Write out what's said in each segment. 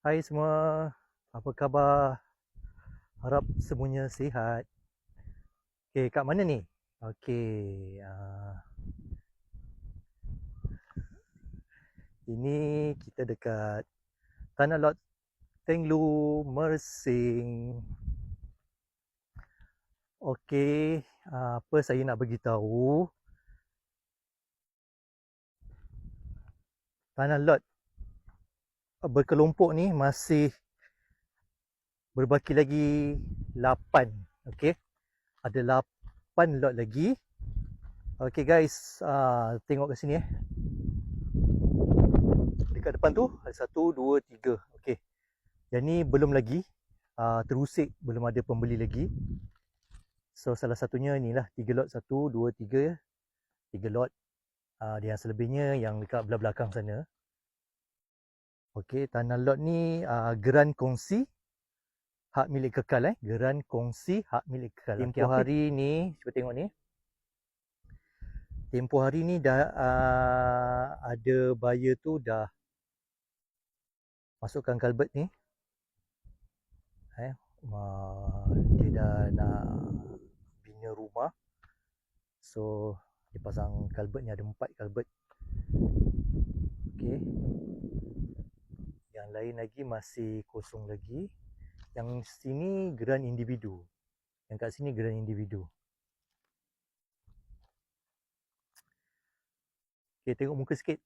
Hai semua, apa khabar? Harap semuanya sihat. Okey, kat mana ni? Okey, uh, ini kita dekat Tanah Lot Tenglu Mersing. Okey, uh, apa saya nak beritahu? Tanah Lot berkelompok ni masih berbaki lagi 8 okey? Ada 8 lot lagi. Okey guys uh, tengok kat sini eh. Dekat depan tu ada 1 2 3 okey? Yang ni belum lagi uh, terusik belum ada pembeli lagi. So salah satunya inilah 3 lot 1 2 3 3 lot uh, yang selebihnya yang dekat belah belakang sana Okey, tanah lot ni uh, geran kongsi hak milik kekal eh. Geran kongsi hak milik kekal. Tempoh okay, hari ni, cuba tengok ni. Tempoh hari ni dah uh, ada buyer tu dah masukkan kalbet ni. Eh, uh, dia dah nak bina rumah. So, dia pasang kalbet ni ada empat kalbet. Okey yang lain lagi masih kosong lagi. Yang sini geran individu. Yang kat sini geran individu. Ok tengok muka sikit.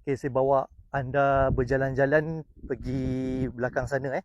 Ok saya bawa anda berjalan-jalan pergi belakang sana eh